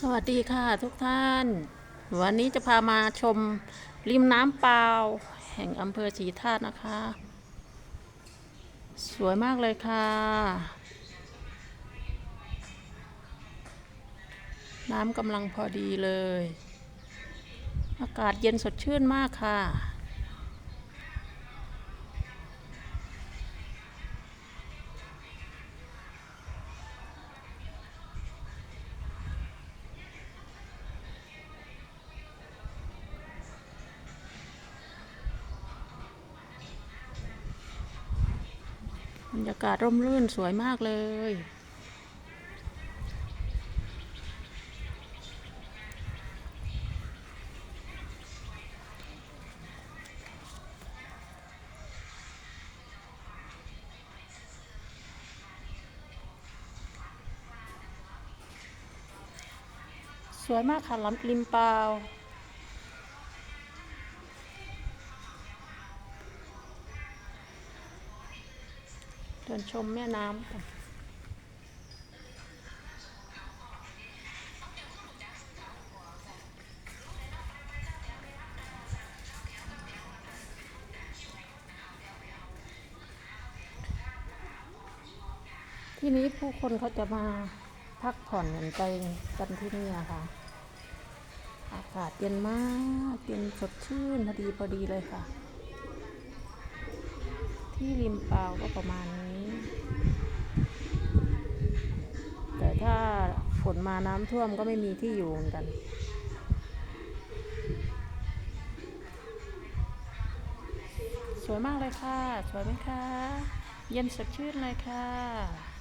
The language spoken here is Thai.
สวัสดีค่ะทุกท่าน วันนี้จะพามาชมริมน้ำเปล่า แห่งอำเภอศรีธาตุนะคะ สวยมากเลยค่ะ น้ำกำลังพอดีเลย อากาศเย็นสดชื่นมากค่ะ บรรยากาศร่มรื่นสวยมากเลย สวยมากค่ะลำริมเปล่า เดินชมแม่น้ำกันที่นี้ผู้คนเขาจะมาพักผ่อนกันไปกันที่นี่อะค่ะ อากาศเย็นมากเย็นสดชื่นพอดีพอดีเลยค่ะ ที่ริมเปล่าก็ประมาณนี้ แต่ ถ้าฝนมาน้ำท่วมก็ไม่มีที่อยู่เหมือนกัน สวยมากเลยค่ะ สวยไหมคะ เย็นสดชื่นเลยค่ะ